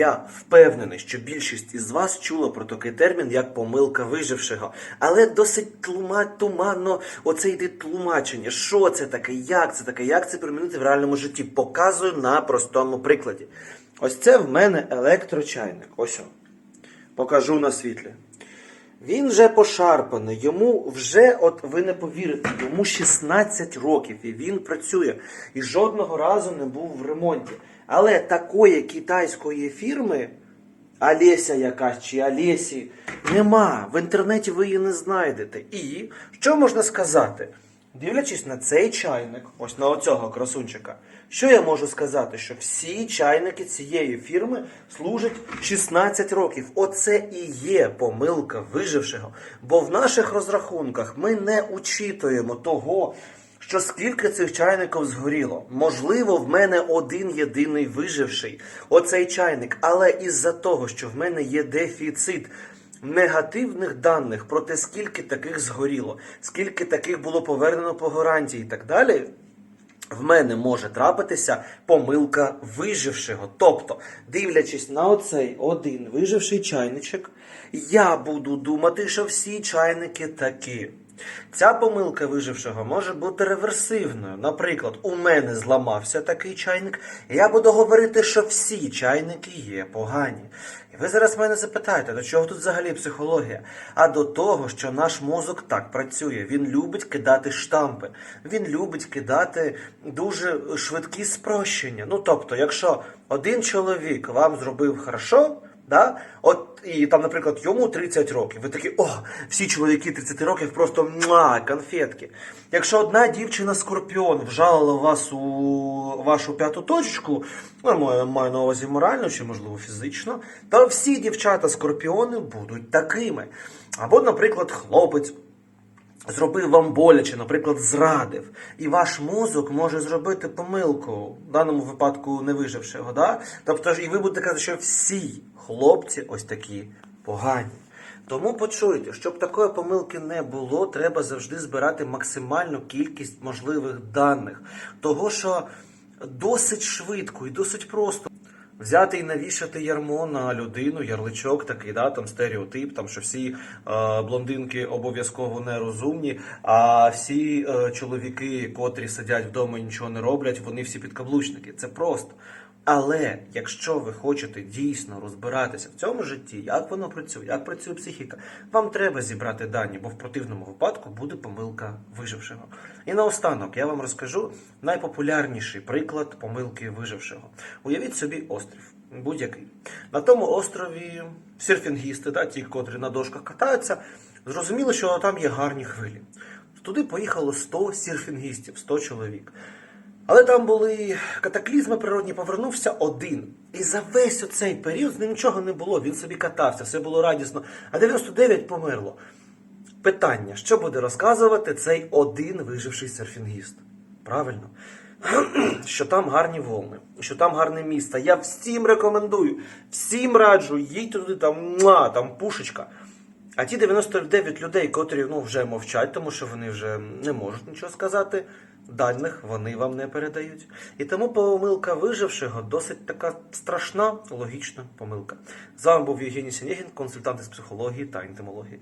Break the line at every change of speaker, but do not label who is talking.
Я впевнений, що більшість із вас чула про такий термін, як помилка вижившого. Але досить тлума, туманно оце йде тлумачення. Що це таке, як це таке, як це примінити в реальному житті. Показую на простому прикладі. Ось це в мене електрочайник. Ось. о. Покажу на світлі. Він вже пошарпаний, йому вже, от ви не повірите, йому 16 років і він працює. І жодного разу не був в ремонті. Але такої китайської фірми, Алеся якась чи Алесі, нема. В інтернеті ви її не знайдете. І що можна сказати? Дивлячись на цей чайник, ось на оцього красунчика, що я можу сказати? Що всі чайники цієї фірми служать 16 років. Оце і є помилка вижившого. Бо в наших розрахунках ми не учитуємо того, що скільки цих чайників згоріло. Можливо, в мене один єдиний виживший, оцей чайник, але із-за того, що в мене є дефіцит негативних даних про те, скільки таких згоріло, скільки таких було повернено по гарантії і так далі. В мене може трапитися помилка вижившого. Тобто, дивлячись на оцей один виживший чайничок, я буду думати, що всі чайники такі. Ця помилка вижившого може бути реверсивною. Наприклад, у мене зламався такий чайник, і я буду говорити, що всі чайники є погані. І ви зараз мене запитаєте, до чого тут взагалі психологія? А до того, що наш мозок так працює. Він любить кидати штампи, він любить кидати дуже швидкі спрощення. Ну тобто, якщо один чоловік вам зробив хорошо. Да? От і там, наприклад, йому 30 років. Ви такі, о, всі чоловіки 30 років просто муа, конфетки. Якщо одна дівчина скорпіон вжалила вас у вашу п'яту точку, ну, маю, на увазі морально чи, можливо, фізично, то всі дівчата скорпіони будуть такими. Або, наприклад, хлопець. Зробив вам боляче, наприклад, зрадив, і ваш мозок може зробити помилку, в даному випадку не вижившого. Да? Тобто, і ви будете казати, що всі хлопці ось такі погані. Тому почуйте, щоб такої помилки не було, треба завжди збирати максимальну кількість можливих даних. Того, що досить швидко і досить просто. Взяти і навішати ярмо на людину, ярличок такий, да, там стереотип, там що всі е, блондинки обов'язково нерозумні, а всі е, чоловіки, котрі сидять вдома і нічого не роблять, вони всі підкаблучники. Це просто. Але якщо ви хочете дійсно розбиратися в цьому житті, як воно працює, як працює психіка, вам треба зібрати дані, бо в противному випадку буде помилка вижившого. І наостанок я вам розкажу найпопулярніший приклад помилки вижившого. Уявіть собі острів, будь-який. На тому острові серфінгісти, да, ті, котрі на дошках катаються, зрозуміли, що там є гарні хвилі. Туди поїхало 100 серфінгістів, 100 чоловік. Але там були катаклізми природні, повернувся один. І за весь оцей період з ним нічого не було. Він собі катався, все було радісно. А 99 померло. Питання: що буде розказувати цей один виживший серфінгіст? Правильно? Що там гарні волни, що там гарне місто. Я всім рекомендую, всім раджу, їдь туди, там, муа, там пушечка. А ті 99 людей, котрі ну, вже мовчать, тому що вони вже не можуть нічого сказати, даних вони вам не передають. І тому помилка вижившого досить така страшна, логічна помилка. З вами був Євгеній Сінєгін, консультант із психології та інтимології.